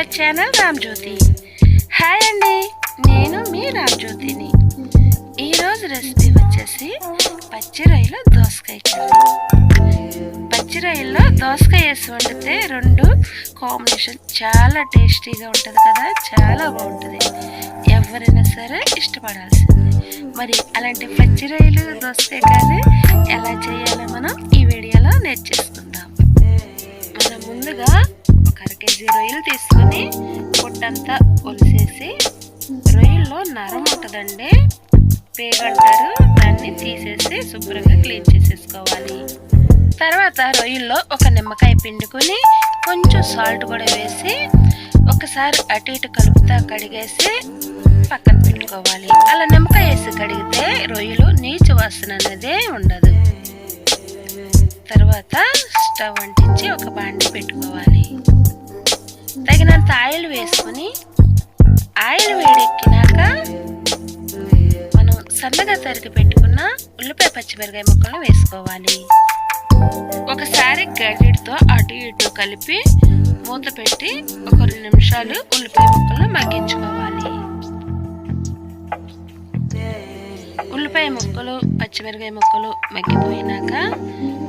Our channel Ramjyothi. Hi అండి నేను మీ రామ్జ్యోతిని. ఈరోజు రెసిపీ వచ్చేసి పచ్చి రొయ్యలు దోసకాయ కర్రీ పచ్చి రొయ్యల్లో దోసకాయ వేసి వండితే రెండు కాంబినేషన్ చాలా టేస్టీగా ఉంటుంది కదా చాలా బాగుంటుంది. ఎవరైనా సరే ఇష్టపడాల్సిందే. మరి అలాంటి పచ్చి రొయ్యలు దోసకాయ కర్రీ ఎలా చేయాలో మనం ఈ వీడియోలో నేర్చేసుకుందాం. మనం ముందుగా ఒక అర కేజీ రొయ్యలు తీసుకొని పొట్టంతా ఒలిసేసి రొయ్యల్లో నరం ఉంటుందండి పేగంటారు. దాన్ని తీసేసి శుభ్రంగా క్లీన్ చేసేసుకోవాలి. తర్వాత రొయ్యల్లో ఒక నిమ్మకాయ పిండుకొని కొంచెం సాల్ట్ కూడా వేసి ఒకసారి అటు ఇటు కలుపుతా కడిగేసి పక్కన పెట్టుకోవాలి. అలా నిమ్మకాయ వేసి కడిగితే రొయ్యలు నీచు వాసన అనేది ఉండదు. తర్వాత స్టవ్ అంటించి ఒక బాండి పెట్టుకోవాలి. తగినంత ఆయిల్ వేసుకొని ఆయిల్ వేడెక్కినాక మనం సన్నగా తరిగి పెట్టుకున్న ఉల్లిపాయ పచ్చిమిరకాయ ముక్కలను వేసుకోవాలి. ఒకసారి గడ్డితో అటు ఇటు కలిపి మూత పెట్టి ఒక రెండు నిమిషాలు ఉల్లిపాయ ముక్కలను మగ్గించుకోవాలి. ఉల్లిపాయ ముక్కలు పచ్చిమిరకాయ ముక్కలు మగ్గిపోయినాక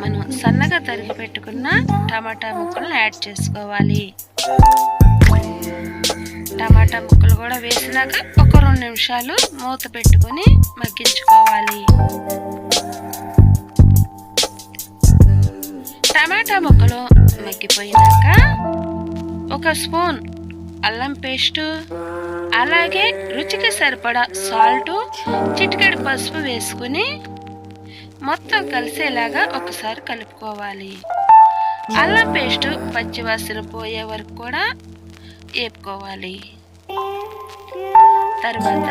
మనం సన్నగా తరిగి పెట్టుకున్న టమాటా ముక్కలను యాడ్ చేసుకోవాలి. టమాటా ముక్కలు కూడా వేసినాక ఒక రెండు నిమిషాలు మూత పెట్టుకొని మగ్గించుకోవాలి. టమాటా ముక్కలు మగ్గిపోయినాక ఒక స్పూన్ అల్లం పేస్టు అలాగే రుచికి సరిపడా సాల్ట్ చిటికెడు పసుపు వేసుకుని మొత్తం కలిసేలాగా ఒకసారి కలుపుకోవాలి. అల్లం పేస్ట్ పచ్చివాసన పోయే వరకు కూడా వేపుకోవాలి తర్వాత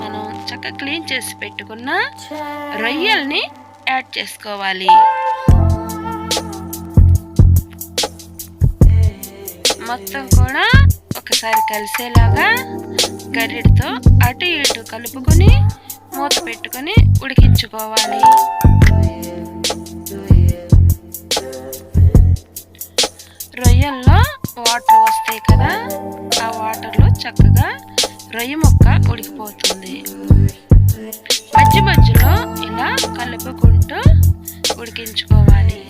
మనం చక్కగా క్లీన్ చేసి పెట్టుకున్న రొయ్యల్ని యాడ్ చేసుకోవాలి. మొత్తం కూడా ఒకసారి కలిసేలాగా గరిటతో అటు ఇటు కలుపుకొని మూత పెట్టుకొని ఉడికించుకోవాలి. రొయ్యల్లో వాటర్ వస్తాయి కదా ఆ వాటర్లో చక్కగా రొయ్య ముక్క ఉడికిపోతుంది. మధ్య మధ్యలో ఇలా కలుపుకుంటూ ఉడికించుకోవాలి.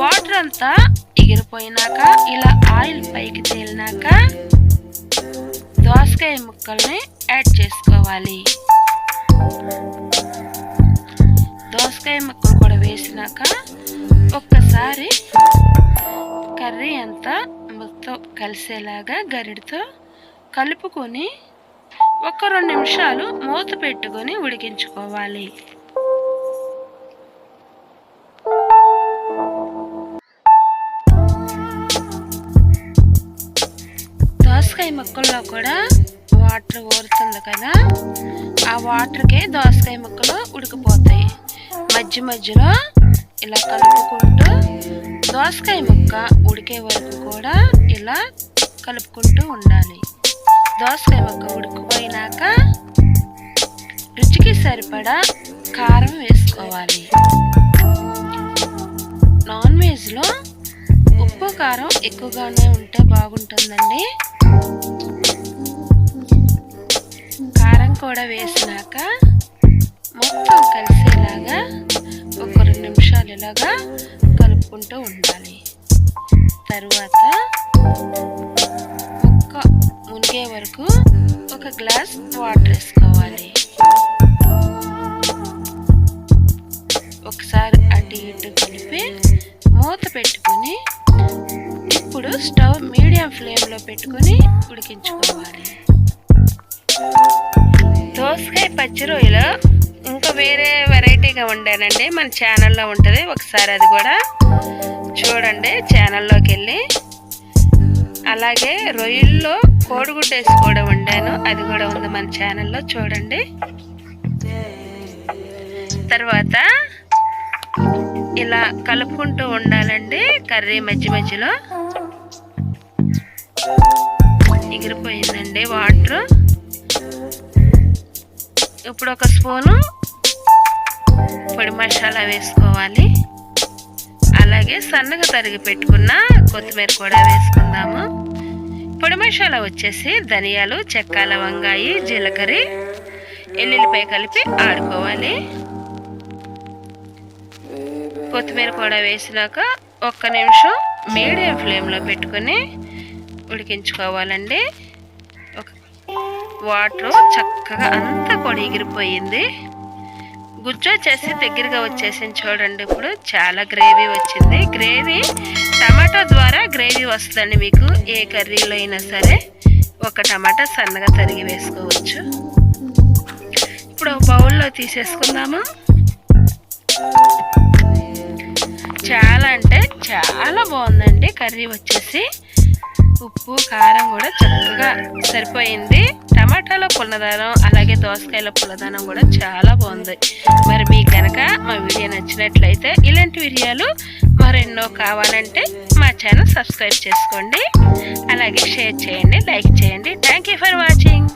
వాటర్ అంతా పోయినాక ఇలా ఆయిల్ పైకి తేలినాక దోసకాయ ముక్కల్ని యాడ్ చేసుకోవాలి. దోసకాయ ముక్కలు కూడా వేసినాక ఒక్కసారి కర్రీ అంతా మొత్తం కలిసేలాగా గరిడితో కలుపుకొని ఒక రెండు నిమిషాలు మూత పెట్టుకొని ఉడికించుకోవాలి. దోసకాయ ముక్కల్లో కూడా వాటర్ ఊరుతుంది కదా ఆ వాటర్కే దోసకాయ ముక్కలు ఉడికిపోతాయి. మధ్య మధ్యలో ఇలా కలుపుకుంటూ దోసకాయ ముక్క ఉడికే వరకు కూడా ఇలా కలుపుకుంటూ ఉండాలి. దోసకాయ ముక్క ఉడికిపోయినాక రుచికి సరిపడా కారం వేసుకోవాలి. నాన్ వెజ్లో ఉప్పు కారం ఎక్కువగానే ఉంటే బాగుంటుందండి. కారం కూడా వేసినాక మొత్తం కలిసేలాగా ఒక రెండు నిమిషాలు ఇలాగా కలుపుకుంటూ ఉండాలి. తరువాత ముక్క మునిగే వరకు ఒక గ్లాస్ వాటర్ వేసుకోవాలి. ఒకసారి అటు ఇటు కలిపి మూత పెట్టుకొని ఇప్పుడు స్టవ్ ఫ్లేమ్లో పెట్టుకొని ఉడికించుకోవాలి. దోసకాయ పచ్చి రొయ్యలు ఇంకా వేరే వెరైటీగా వండానండి. మన ఛానల్లో ఉంటుంది. ఒకసారి అది కూడా చూడండి. ఛానల్లోకి వెళ్ళి. అలాగే రొయ్యల్లో కోడిగుడ్డ వేసి కూడా వండాను. అది కూడా ఉంది మన ఛానల్లో. చూడండి. తర్వాత ఇలా కలుపుకుంటూ ఉండాలండి కర్రీ మధ్య మధ్యలో. ఎగిరిపోయిందండి వాటర్. ఇప్పుడు ఒక స్పూను పొడి మసాలా వేసుకోవాలి. అలాగే సన్నగా తరిగి పెట్టుకున్న కొత్తిమీర కూడా వేసుకుందాము. పొడి మసాలా వచ్చేసి ధనియాలు చెక్క లవంగాయి జీలకర్ర ఎల్లుల్లిపాయ కలిపి ఆడుకోవాలి. కొత్తిమీర కూడా వేసినాక ఒక్క నిమిషం మీడియం ఫ్లేమ్లో పెట్టుకొని ఉడికించుకోవాలండి. ఒక వాటర్ చక్కగా అంతా కూడా ఎగిరిపోయింది. గుజ్జు వచ్చేసి దగ్గరగా వచ్చేసింది చూడండి ఇప్పుడు. చాలా గ్రేవీ వచ్చింది. గ్రేవీ టమాటో ద్వారా గ్రేవీ వస్తుందండి మీకు. ఏ కర్రీలో అయినా సరే ఒక టమాటా సన్నగా తరిగి వేసుకోవచ్చు. ఇప్పుడు బౌల్లో తీసేసుకుందాము. చాలా అంటే చాలా బాగుందండి కర్రీ వచ్చేసి. ఉప్పు కారం కూడా చక్కగా సరిపోయింది. టమాటాలో పుల్లదనం అలాగే దోసకాయల పుల్లదనం కూడా చాలా బాగుంది. మరి మీకు కనుక మా వీడియో నచ్చినట్లయితే ఇలాంటి వీడియోలు మరెన్నో కావాలంటే మా ఛానల్ సబ్స్క్రైబ్ చేసుకోండి. అలాగే షేర్ చేయండి లైక్ చేయండి. Thank you for watching